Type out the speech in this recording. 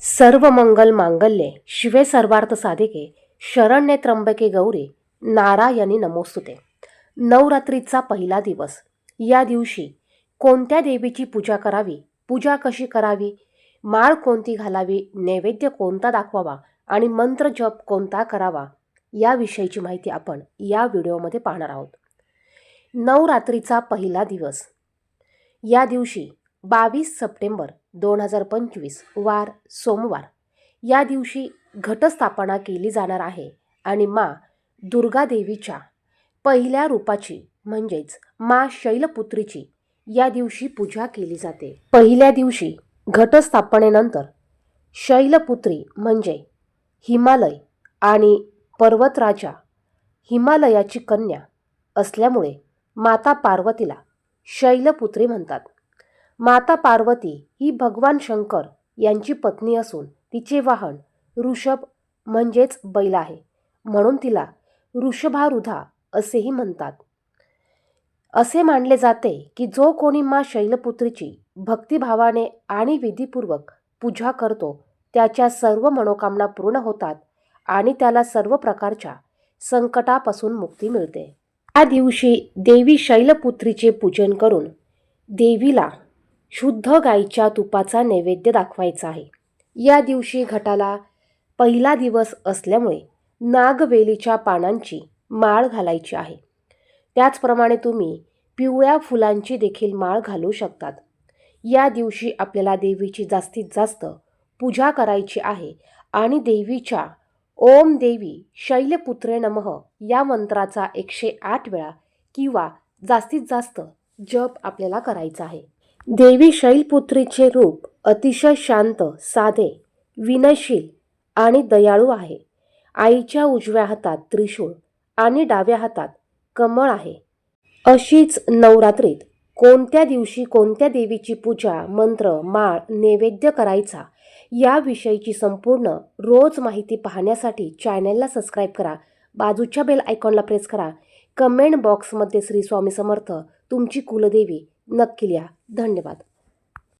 सर्व मंगल मांगल्ये शिवे सर्वार्थ साधिके शरण्ये त्र्यंबके गौरी नारायणी नमोस्तुते. नवरात्रीचा पहिला दिवस. या दिवशी कोणत्या देवीची पूजा करावी पूजा कशी करावी माळ कोणती घालावी नैवेद्य कोणता दाखवावा आणि मंत्र जप कोणता करावा याविषयीची माहिती आपण या व्हिडिओमध्ये पाहणार आहोत. नवरात्रीचा पहिला दिवस. या दिवशी बावीस सप्टेंबर दोन हजार पंचवीस वार सोमवार. या दिवशी घटस्थापना केली जाणार आहे आणि मा दुर्गादेवीच्या पहिल्या रूपाची म्हणजेच मा शैलपुत्रीची या दिवशी पूजा केली जाते. पहिल्या दिवशी घटस्थापनेनंतर शैलपुत्री म्हणजे हिमालय आणि पर्वतराजा हिमालयाची कन्या असल्यामुळे माता पार्वतीला शैलपुत्री म्हणतात. माता पार्वती ही भगवान शंकर यांची पत्नी असून तिचे वाहन ऋषभ म्हणजेच बैल आहे. म्हणून तिला ऋषभारुधा असेही म्हणतात. असे मानले जाते की जो कोणी मा शैलपुत्रीची भक्तिभावाने आणि विधीपूर्वक पूजा करतो त्याच्या सर्व मनोकामना पूर्ण होतात आणि त्याला सर्व प्रकारच्या संकटापासून मुक्ती मिळते. या दिवशी देवी शैलपुत्रीचे पूजन करून देवीला शुद्ध गाईच्या तुपाचा नैवेद्य दाखवायचा आहे. या दिवशी घटाला पहिला दिवस असल्यामुळे नागवेलीच्या पानांची माळ घालायची आहे. त्याचप्रमाणे तुम्ही पिवळ्या फुलांची देखील माळ घालू शकतात. या दिवशी आपल्याला देवीची जास्तीत जास्त पूजा करायची आहे आणि देवीच्या ओम देवी शैलपुत्रे नमः या मंत्राचा एकशे आठ वेळा किंवा जास्तीत जास्त जप आपल्याला करायचा आहे. देवी शैलपुत्रीचे रूप अतिशय शांत साधे विनयशील आणि दयाळू आहे. आईच्या उजव्या हातात त्रिशूळ आणि डाव्या हातात कमळ आहे. अशीच नवरात्रीत कोणत्या दिवशी कोणत्या देवीची पूजा मंत्र माळ नैवेद्य करायचा याविषयीची संपूर्ण रोज माहिती पाहण्यासाठी चॅनलला सबस्क्राईब करा. बाजूच्या बेल आयकॉनला प्रेस करा. कमेंट बॉक्समध्ये श्री स्वामी समर्थ तुमची कुलदेवी नक्की लिहा. धन्यवाद.